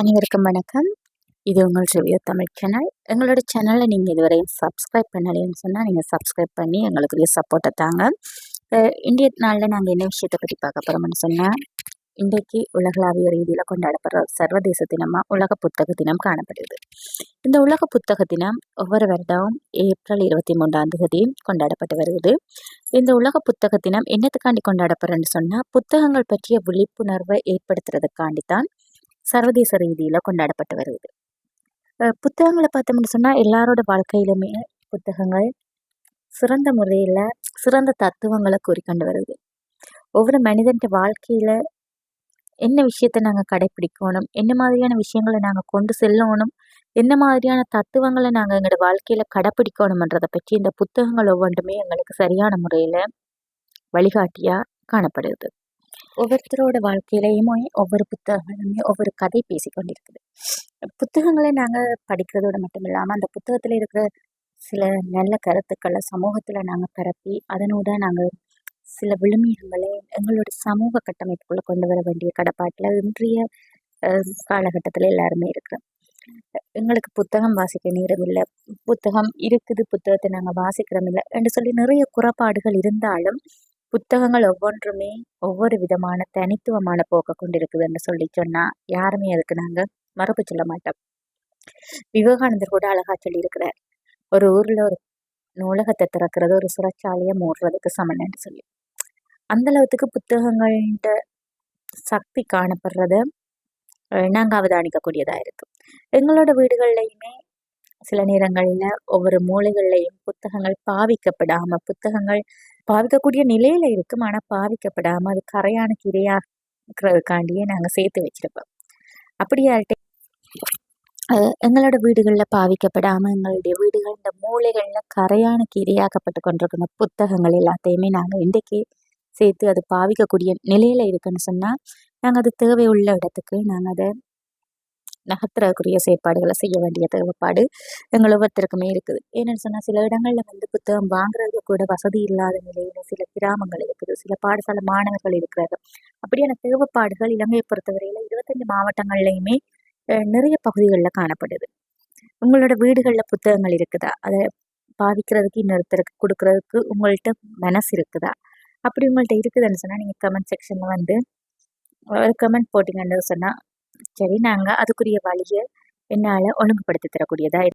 அனைவருக்கும் வணக்கம். இது உங்கள் ரிவ்யூ தமிழ் சேனல் எங்களோட சேனலை நீங்கள் இதுவரையும் சப்ஸ்கிரைப் பண்ணலைன்னு சொன்னால் நீங்கள் சப்ஸ்கிரைப் பண்ணி எங்களுக்கு சப்போர்ட்டை தாங்க. இந்திய நாளில் நாங்கள் என்ன விஷயத்தை பற்றி பார்க்க போகிறோம்னு சொன்னால் இன்றைக்கு உலகளாவிய ரீதியில் கொண்டாடப்படுற சர்வதேச தினமாக உலக புத்தக தினம் காணப்படுது. இந்த உலக புத்தக தினம் ஒவ்வொரு வருடமும் ஏப்ரல் இருபத்தி மூன்றாம் தேதி கொண்டாடப்பட்டு வருகிறது. இந்த உலக புத்தக தினம் என்னத்துக்காண்டி கொண்டாடப்படுறேன்னு சொன்னால் புத்தகங்கள் பற்றிய விழிப்புணர்வை ஏற்படுத்துறதுக்காண்டி தான். சர்வதேச ரீதியில் கொண்டாடப்பட்டு வருது. புத்தகங்களை பார்த்தோம்னு சொன்னால் எல்லாரோட வாழ்க்கையிலுமே புத்தகங்கள் சிறந்த முறையில் சிறந்த தத்துவங்களை கூறிக்கொண்டு வருது. ஒவ்வொரு மனிதன்ட்ட வாழ்க்கையில் என்ன விஷயத்தை நாங்கள் கடைப்பிடிக்கணும் என்ன மாதிரியான விஷயங்களை நாங்கள் கொண்டு செல்லணும் என்ன மாதிரியான தத்துவங்களை நாங்கள் எங்களோட வாழ்க்கையில் கடைப்பிடிக்கணுமன்றதை பற்றி இந்த புத்தகங்கள் ஒவ்வொன்றுமே எங்களுக்கு சரியான முறையில் வழிகாட்டியாக காணப்படுது. ஒவ்வொருத்தரோட வாழ்க்கையிலையுமே ஒவ்வொரு புத்தகங்களுமே ஒவ்வொரு கதை பேசிக்கொண்டிருக்குது. புத்தகங்களை நாங்கள் படிக்கிறதோட மட்டும் இல்லாமல் அந்த புத்தகத்தில் இருக்கிற சில நல்ல கருத்துக்களை சமூகத்தில் நாங்கள் பரப்பி அதனோட நாங்கள் சில விழுமியங்களை எங்களோட சமூக கட்டமைப்புக்குள்ளே கொண்டு வர வேண்டிய கடப்பாட்டில் இன்றைய காலகட்டத்தில் எல்லாருமே இருக்கிறோம். எங்களுக்கு புத்தகம் வாசிக்க நேரம் இல்லை. புத்தகம் இருக்குது புத்தகத்தை நாங்கள் வாசிக்கிறோம் இல்லை என்று சொல்லி நிறைய குறைபாடுகள் இருந்தாலும் புத்தகங்கள் ஒவ்வொன்றுமே ஒவ்வொரு விதமான தனித்துவமான போக்கை கொண்டிருக்குதுன்னு சொல்லி சொன்னால் யாருமே அதுக்கு நாங்கள் மரபு சொல்ல மாட்டோம். விவேகானந்தர் கூட அழகா சொல்லியிருக்கிறார். ஒரு ஊரில் ஒரு நூலகத்தை திறக்கிறது ஒரு சிறைச்சாலையை மூடுறதுக்கு சமன்னு சொல்லி. அந்த அளவுக்கு புத்தகங்கள்ட சக்தி காணப்படுறத நாங்கள் அவதானிக்கக்கூடியதாக இருக்கும் எங்களோட வீடுகள்லையுமே சில நேரங்களில் ஒவ்வொரு மூலைகள்லையும் புத்தகங்கள் பாவிக்கப்படாமல் புத்தகங்கள் பாவிக்கக்கூடிய நிலையில் இருக்கும். ஆனால் பாவிக்கப்படாமல் அது கரையான இருக்கிறதுக்காண்டியே நாங்கள் சேர்த்து வச்சுருப்போம். அப்படியாட்ட எங்களோட வீடுகளில் பாவிக்கப்படாமல் எங்களுடைய வீடுகள் இந்த மூளைகளில் கரையான இரையாக்கப்பட்டு கொண்டிருக்கிற புத்தகங்கள் எல்லாத்தையுமே நாங்கள் இன்றைக்கி சேர்த்து அது பாவிக்கக்கூடிய நிலையில் இருக்குன்னு சொன்னால் நாங்கள் அது தேவை உள்ள இடத்துக்கு நாங்கள் அதை நகர்த்துறதுக்குரிய செயற்பாடுகளை செய்ய வேண்டிய தேவைப்பாடு எங்கள் ஒவ்வொருத்தருக்குமே இருக்குது. ஏன்னு சொன்னால் சில இடங்களில் வந்து புத்தகம் வாங்குறது கூட வசதி இல்லாத நிலையில் சில கிராமங்கள் இருக்குது சில பாடசாலை மாணவர்கள் இருக்கிறார்கள். அப்படியான தேவைப்பாடுகள் இலங்கையை பொறுத்தவரையில் இருபத்தஞ்சு மாவட்டங்கள்லையுமே நிறைய பகுதிகளில் காணப்படுது. உங்களோட வீடுகளில் புத்தகங்கள் இருக்குதா? அதை பாவிக்கிறதுக்கு இன்னொருத்தருக்கு கொடுக்குறதுக்கு உங்கள்கிட்ட மனசு இருக்குதா? அப்படி உங்கள்கிட்ட இருக்குதுன்னு சொன்னால் நீங்கள் கமெண்ட் செக்ஷனில் வந்து ஒரு கமெண்ட் போட்டிங்கன்னு சொன்னால் சரி நாங்கள் அதுக்குரிய வழியை என்னால் ஒழுங்குபடுத்தி தரக்கூடியதாக